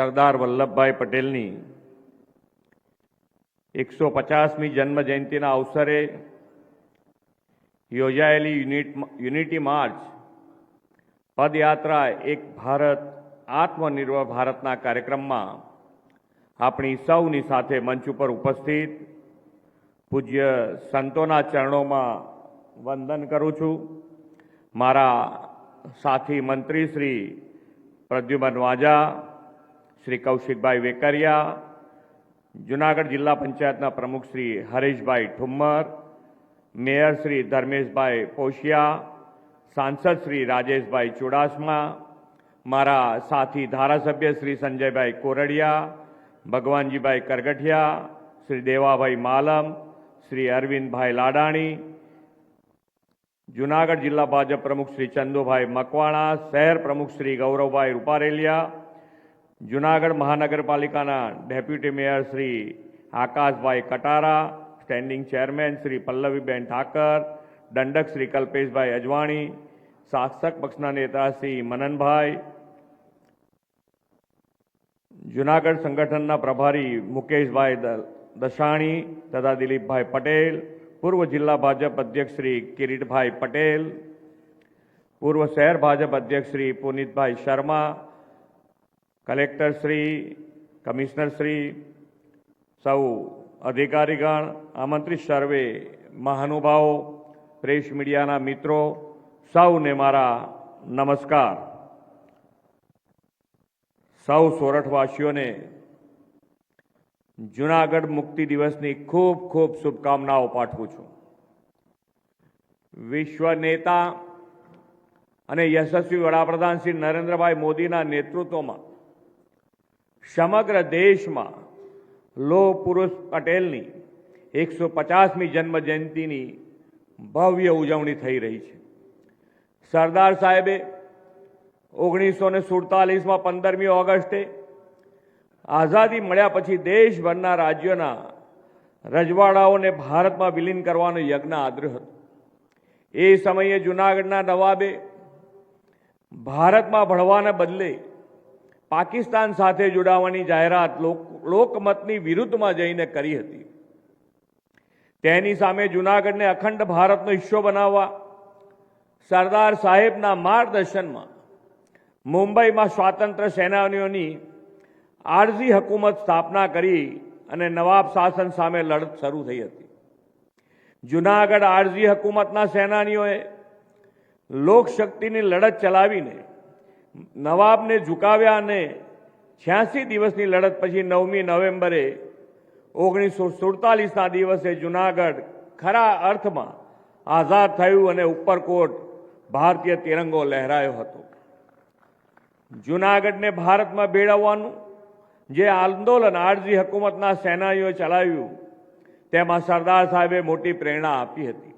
સરદાર વલ્લભભાઈ પટેલની એકસો પચાસમી જન્મ જયંતિના અવસરે યોજાયેલી યુનિટ યુનિટી માર્ચ પદયાત્રા એક ભારત, આત્મનિર્ભર ભારતના કાર્યક્રમમાં આપણી સૌની સાથે મંચ ઉપર ઉપસ્થિત પૂજ્ય સંતોના ચરણોમાં વંદન કરું છું. મારા સાથી મંત્રી શ્રી પ્રદ્યુમન વાજા શ્રી કૌશિકભાઈ વેકરિયા, જુનાગઢ જિલ્લા પંચાયતના પ્રમુખ શ્રી હરેશભાઈ ઠુમ્મર, મેયર શ્રી ધર્મેશભાઈ પોશિયા, સાંસદ શ્રી રાજેશભાઈ ચુડાસમા, મારા સાથી ધારાસભ્ય શ્રી સંજયભાઈ કોરડિયા, ભગવાનજીભાઈ કરગઠિયા, શ્રી દેવાભાઈ માલમ, શ્રી અરવિંદભાઈ લાડાણી, જુનાગઢ જિલ્લા ભાજપ પ્રમુખ શ્રી ચંદુભાઈ મકવાણા, શહેર પ્રમુખ શ્રી ગૌરવભાઈ રૂપારેલિયા જુનાગઢ મહાનગરપાલિકાના deputy mayor Shri Akashbhai Katara standing chairman Shri Pallaviben Thakar દંડક શ્રી કલ્પેશભાઈ અજવાણી શાસક પક્ષના નેતા શ્રી મનનભાઈ જુનાગઢ સંગઠનના પ્રભારી મુકેશભાઈ દ- દશાણી તથા દિલીપભાઈ પટેલ પૂર્વ જિલ્લા ભાજપ અધ્યક્ષ શ્રી કિરીટભાઈ પટેલ પૂર્વ શહેર ભાજપ અધ્યક્ષ શ્રી પુનિતભાઈ શર્મા કલેક્ટર શ્રી, કમિશનર શ્રી, સૌ અધિકારીગણ, આમંત્રિત સર્વે, મહાનુભાવો, પ્રેસ મીડિયાના મિત્રો, સૌને મારા નમસ્કાર. સૌ સોરઠવાસીઓને જુનાગઢ મુક્તિ દિવસની ખૂબ ખૂબ શુભકામનાઓ પાઠવું છું. વિશ્વ નેતા અને યશસ્વી વડાપ્રધાન શ્રી નરેન્દ્રભાઈ મોદીના નેતૃત્વમાં સમગ્ર દેશમાં લોહ પુરુષ પટેલની એકસો પચાસમી જન્મજયંતિની ભવ્ય ઉજવણી થઈ રહી છે. સરદાર સાહેબે ઓગણીસો ને સુડતાલીસમાં પંદરમી ઓગસ્ટે આઝાદી મળ્યા પછી દેશભરના રાજ્યોના રજવાડાઓને ભારતમાં વિલીન કરવાનો યજ્ઞ આદર્યો હતો. એ સમયે જુનાગઢના નવાબે ભારતમાં ભળવાને બદલે પાકિસ્તાન સાથે જોડાવાની જાહેરાત લોક- લોકમતની વિરુદ્ધમાં જઈને કરી હતી. તેની સામે જુનાગઢને અખંડ ભારતનો હિસ્સો બનાવવા, સરદાર સાહેબના માર્ગદર્શનમાં મુંબઈમાં સ્વાતંત્ર્ય સેનાનીઓની આરઝી હકુમત સ્થાપના કરી અને નવાબ શાસન સામે લડત શરૂ થઈ હતી. જુનાગઢ આરઝી હકુમતના સેનાનીઓએ લોકશક્તિની લડત ચલાવીને નવાબને ઝુકાવ્યા અને છ્યાસી દિવસની લડત પછી નવમી નવેમ્બરે ઓગણીસો સુડતાલીસના દિવસે જુનાગઢ ખરા અર્થમાં આઝાદ થયું અને ઉપરકોટ ભારતીય તિરંગો લહેરાયો હતો. જુનાગઢને ભારતમાં ભેળવવાનું જે આંદોલન આરજી હકુમતના સેનાનીઓએ ચલાવ્યું, તેમાં સરદાર સાહેબે મોટી પ્રેરણા આપી હતી.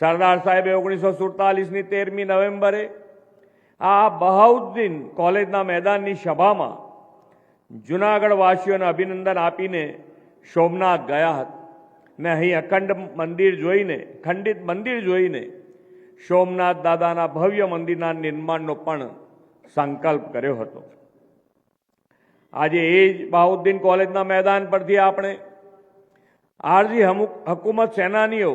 સરદાર સાહેબે ઓગણીસો સુડતાલીસની તેરમી નવેમ્બરે આ બહાઉદ્દીન કોલેજના મેદાનની સભામાં જુનાગઢ વાસીઓને અભિનંદન આપીને સોમનાથ ગયા હતા. ને અહીં અખંડ મંદિર જોઈને, ખંડિત મંદિર જોઈને સોમનાથ દાદાના ભવ્ય મંદિરના નિર્માણનો પણ સંકલ્પ કર્યો હતો. આજે એ જ બહાઉદ્દીન કોલેજના મેદાન પરથી આપણે આરજી હકુમત સેનાનીઓ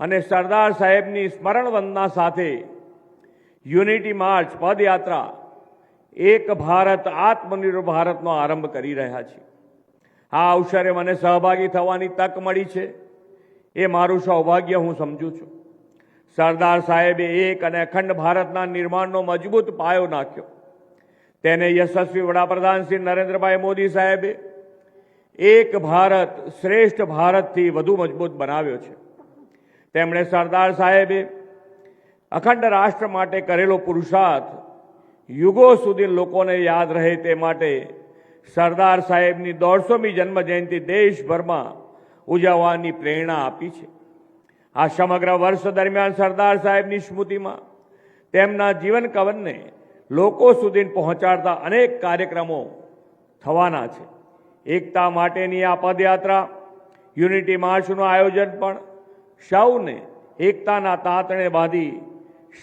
અને સરદાર સાહેબની સ્મરણ વંદના સાથે યુનિટી માર્ચ, પદયાત્રા, એક ભારત, આત્મનિર્ભર ભારતનો આરંભ કરી રહ્યા છીએ. આ અવસરે મને સહભાગી થવાની તક મળી છે. એ મારું સૌભાગ્ય હું સમજું છું. સરદાર સાહેબે એક અને અખંડ ભારતના નિર્માણનો મજબૂત પાયો નાખ્યો. તેને યશસ્વી વડાપ્રધાન શ્રી નરેન્દ્રભાઈ મોદી સાહેબે એક ભારત શ્રેષ્ઠ ભારતથી વધુ મજબૂત બનાવ્યો છે. તેમણે સરદાર સાહેબે અખંડ રાષ્ટ્ર માટે કરેલો પુરુષાર્થ યુગો સુધી લોકોને યાદ રહે તે માટે સરદાર સાહેબની દોઢસોમી જન્મ જયંતિ દેશભરમાં ઉજવવાની પ્રેરણા આપી છે. આ સમગ્ર વર્ષ દરમિયાન સરદાર સાહેબની સ્મૃતિમાં તેમના જીવન કવનને લોકો સુધી પહોંચાડતા અનેક કાર્યક્રમો થવાના છે. એકતા માટેની આ પદયાત્રા, યુનિટી માર્ચનું આયોજન પણ સૌને એકતાના તાતણે બાંધી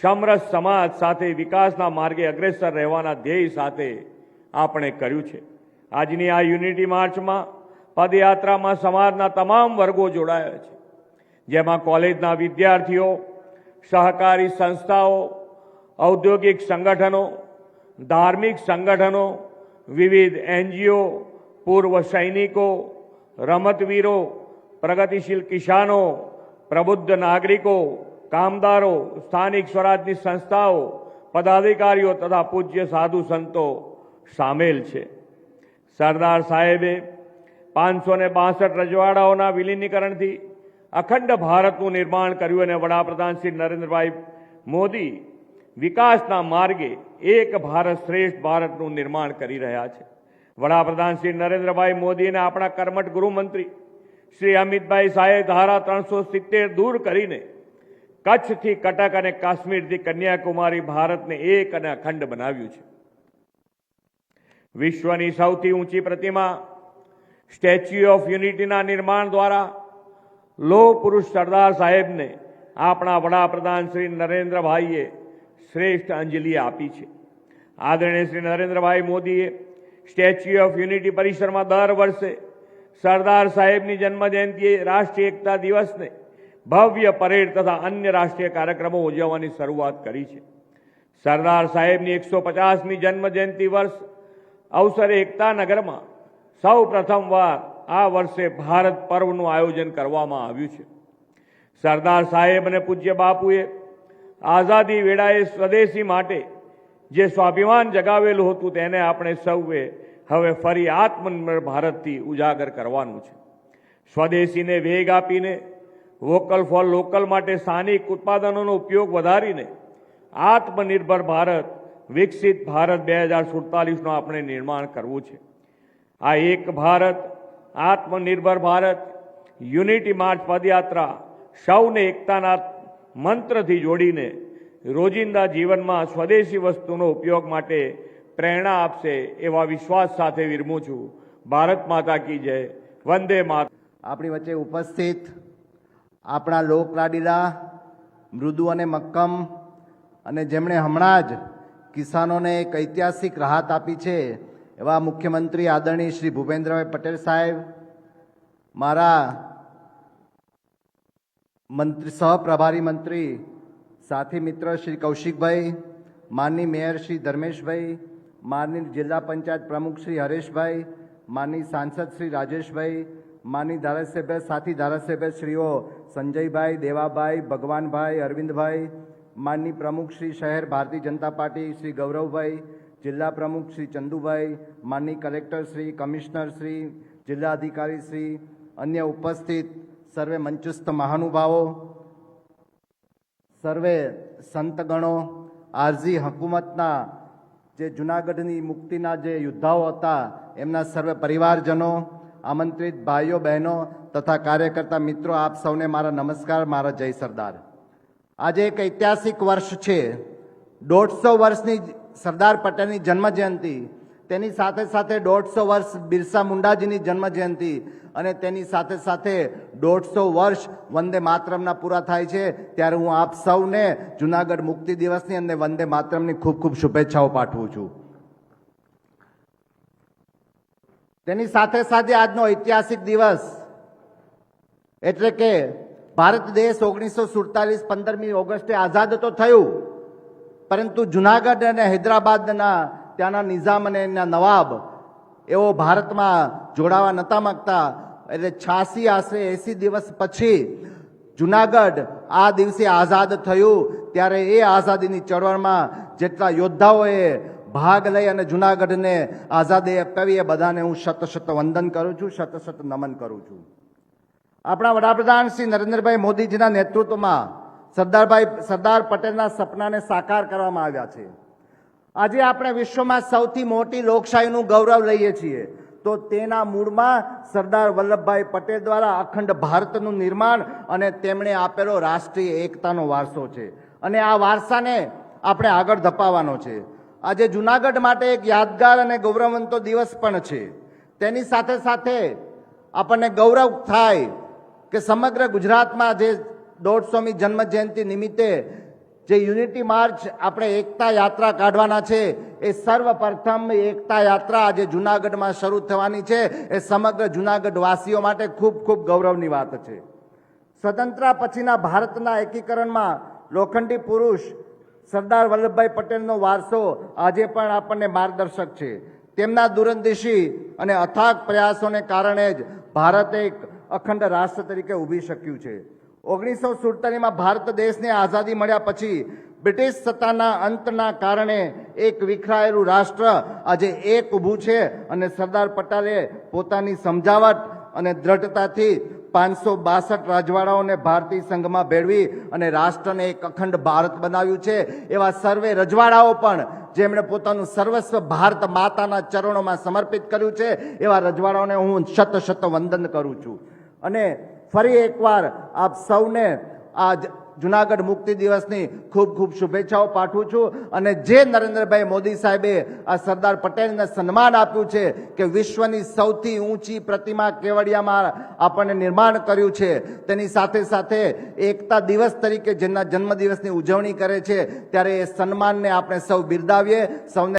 સમરસ સમાજ સાથે વિકાસના માર્ગે અગ્રેસર રહેવાના ધ્યેય સાથે આપણે કર્યું છે. આજની આ યુનિટી માર્ચમાં પદયાત્રામાં સમાજના તમામ વર્ગો જોડાયા છે. જેમાં કોલેજના વિદ્યાર્થીઓ, સહકારી સંસ્થાઓ, ઔદ્યોગિક સંગઠનો, ધાર્મિક સંગઠનો, વિવિધ એનજીઓ, પૂર્વ સૈનિકો, રમતવીરો, પ્રગતિશીલ કિસાનો, પ્રબુદ્ધ નાગરિકો કામદારો, સ્થાનિક સ્વરાજની સંસ્થાઓ, પદાધિકારીઓ તથા પૂજ્ય સાધુ સંતો સામેલ છે. સરદાર સાહેબે પાંચસો ને બાસઠ રજવાડાઓના વિલીનીકરણથી અખંડ ભારતનું નિર્માણ કર્યું અને વડાપ્રધાન શ્રી નરેન્દ્રભાઈ મોદી વિકાસના માર્ગે એક ભારત શ્રેષ્ઠ ભારતનું નિર્માણ કરી રહ્યા છે. વડાપ્રધાન શ્રી નરેન્દ્રભાઈ મોદી અને આપણા કર્મઠ ગૃહમંત્રી શ્રી અમિતભાઈ શાહે ધારા ત્રણસો સિત્તેર દૂર કરીને કચ્છથી કટક અને કાશ્મીરથી કન્યાકુમારી ભારતને એક અને અખંડ બનાવ્યું છે. વિશ્વની સૌથી ઊંચી પ્રતિમા સ્ટેચ્યુ ઓફ યુનિટીના નિર્માણ દ્વારા લોહ પુરુષ સરદાર સાહેબને આપણા વડાપ્રધાન શ્રી નરેન્દ્રભાઈએ શ્રેષ્ઠ અંજલિ આપી છે. આદરણીય શ્રી નરેન્દ્રભાઈ મોદીએ સ્ટેચ્યુ ઓફ યુનિટી પરિસરમાં દર વર્ષે સરદાર સાહેબની જન્મજયંતિએ રાષ્ટ્રીય એકતા દિવસને ભવ્ય પરેડ તથા અન્ય રાષ્ટ્રીય કાર્યક્રમો ઉજવવાની શરૂઆત કરી છે. સરદાર સાહેબની એકસો પચાસમી જન્મજયંતિ વર્ષ અવસરે એકતા નગરમાં સૌ પ્રથમવાર આ વર્ષે ભારત પર્વનું આયોજન કરવામાં આવ્યું છે. સરદાર સાહેબ અને પૂજ્ય બાપુએ આઝાદી વેળાએ સ્વદેશી માટે જે સ્વાભિમાન જગાવેલું હતું તેને આપણે સૌએ હવે ફરી આત્મનિર્ભર ભારતથી ઉજાગર કરવાનું છે. સ્વદેશીને વેગ આપીને વોકલ ફોર લોકલ માટે સ્થાનિક ઉત્પાદનોનો ઉપયોગ વધારીને આત્મનિર્ભર ભારત, વિકસિત ભારત બે હજાર સુડતાલીસનું આપણે નિર્માણ કરવું છે. આ એક ભારત, આત્મનિર્ભર ભારત, યુનિટી માર્ચ પદયાત્રા, સૌને એકતાના મંત્રથી જોડીને રોજિંદા જીવનમાં સ્વદેશી વસ્તુનો ઉપયોગ માટે પ્રેરણા આપશે એવા વિશ્વાસ સાથે વિરમું છું. ભારત માતા કી જય. વંદે માતા આપણી વચ્ચે ઉપસ્થિત આપણા લોકલાડીલા મૃદુ અને મક્કમ અને જેમણે હમણાં જ કિસાનોને એક ઐતિહાસિક રાહત આપી છે, એવા મુખ્યમંત્રી આદરણીય શ્રી ભૂપેન્દ્રભાઈ પટેલ સાહેબ, મારા મંત્રી, સહપ્રભારી મંત્રી, સાથી મિત્ર શ્રી કૌશિકભાઈ, માનની મેયર શ્રી ધર્મેશભાઈ, માનની જિલ્લા પંચાયત પ્રમુખ શ્રી હરેશભાઈ, માનની સાંસદ શ્રી રાજેશભાઈ માનની ધારાસભ્ય, સાથી ધારાસભ્ય શ્રીઓ સંજયભાઈ, દેવાભાઈ, ભગવાનભાઈ, અરવિંદભાઈ, માનની પ્રમુખ શ્રી શહેર ભારતીય જનતા પાર્ટી શ્રી ગૌરવભાઈ, જિલ્લા પ્રમુખ શ્રી ચંદુભાઈ, માનની કલેક્ટર શ્રી, કમિશનર શ્રી, જિલ્લા અધિકારી શ્રી, અન્ય ઉપસ્થિત સર્વે મંચસ્થ મહાનુભાવો, સર્વે સંતગણો આરઝી હકુમતના જે જુનાગઢની મુક્તિના જે યોદ્ધાઓ હતા, એમના સર્વે પરિવારજનો આમંત્રિત ભાઈઓ, બહેનો તથા કાર્યકર્તા મિત્રો, આપ સૌને મારા નમસ્કાર, મારા જય સરદાર. આજે એક ઐતિહાસિક વર્ષ છે. દોઢસો વર્ષની સરદાર પટેલની જન્મજયંતિ, તેની સાથે સાથે દોઢસો વર્ષ બિરસા મુંડાજીની જન્મજયંતિ અને તેની સાથે સાથે દોઢસો વર્ષ વંદે માતરમના પૂરા થાય છે. ત્યારે હું આપ સૌને જુનાગઢ મુક્તિ દિવસની અને વંદે માતરમની ખૂબ ખૂબ શુભેચ્છાઓ પાઠવું છું. તેની સાથે સાથે આજનો ઐતિહાસિક દિવસ એટલે કે ભારત દેશ ઓગણીસો સુડતાલીસ પંદરમી ઓગસ્ટે આઝાદ તો થયું, પરંતુ જુનાગઢ અને હૈદરાબાદના ત્યાંના નિઝામ અને એના નવાબ એવો ભારતમાં જોડાવા નહોતા માંગતા. એટલે છ્યાસી આશરે એસી દિવસ પછી જુનાગઢ આ દિવસે આઝાદ થયું. ત્યારે એ આઝાદીની ચળવળમાં જેટલા યોદ્ધાઓએ ભાગ લઈ અને જુનાગઢને આઝાદી અપાવી એ બધાને હું શત શત વંદન કરું છું શત શત નમન કરું છું. આપણા વડાપ્રધાન શ્રી નરેન્દ્રભાઈ મોદીજીના નેતૃત્વમાં સરદારભાઈ, સરદાર પટેલના સપનાને સાકાર કરવામાં આવ્યા છે. આજે આપણે વિશ્વમાં સૌથી મોટી લોકશાહીનું ગૌરવ લઈએ છીએ. તો તેના મૂળમાં સરદાર વલ્લભભાઈ પટેલ દ્વારા અખંડ ભારતનું નિર્માણ અને તેમણે આપેલો રાષ્ટ્રીય એકતાનો વારસો છે. અને આ વારસાને આપણે આગળ ધપાવવાનો છે. આજે જુનાગઢ માટે એક યાદગાર અને ગૌરવવંતો દિવસ પણ છે. તેની સાથે સાથે આપણને ગૌરવ થાય કે સમગ્ર ગુજરાતમાં જે દોઢસોમી જન્મ જયંતિ નિમિત્તે જે યુનિટી માર્ચ આપણે એકતા યાત્રા કાઢવાના છે, એ સર્વપ્રથમ એકતા યાત્રા આજે જુનાગઢમાં શરૂ થવાની છે. એ સમગ્ર જુનાગઢવાસીઓ માટે ખૂબ ખૂબ ગૌરવની વાત છે. સ્વતંત્ર પછીના ભારતના એકીકરણમાં લોખંડી પુરુષ સરદાર વલ્લભભાઈ પટેલનો વારસો આજે પણ આપણને માર્ગદર્શક છે. તેમના દૂરંદેશી અને અથાગ પ્રયાસોને કારણે જ ભારત એક અખંડ રાષ્ટ્ર તરીકે ઊભી શક્યું છે. ઓગણીસો સુડતાલીસમાં ભારત દેશને આઝાદી મળ્યા પછી બ્રિટિશ સત્તાના અંતના કારણે એક વિખરાયેલું રાષ્ટ્ર આજે એક ઊભું છે અને સરદાર પટેલે પોતાની સમજાવટ અને દ્રઢતાથી પાંચસો બાસઠ રાજવાડાઓને ભારતીય સંઘમાં ભેળવી અને રાષ્ટ્રને એક અખંડ ભારત બનાવ્યું છે. એવા સર્વે રજવાડાઓ પણ જેમણે પોતાનું સર્વસ્વ ભારત માતાના ચરણોમાં સમર્પિત કર્યું છે, એવા રજવાડાઓને હું શત શત વંદન કરું છું. અને ફરી એકવાર આપ સૌને આ જ જુનાગઢ મુક્તિ દિવસની ખૂબ ખૂબ શુભેચ્છાઓ પાઠવું છું અને જે નરેન્દ્રભાઈ મોદી સાહેબે આ સરદાર પટેલને સન્માન આપ્યું છે કે વિશ્વની સૌથી ઊંચી પ્રતિમા કેવડિયામાં આપણને નિર્માણ કર્યું છે, તેની સાથે સાથે એકતા દિવસ તરીકે જેના જન્મદિવસની ઉજવણી કરે છે, ત્યારે એ સન્માનને આપણે સૌ બિરદાવીએ, સૌને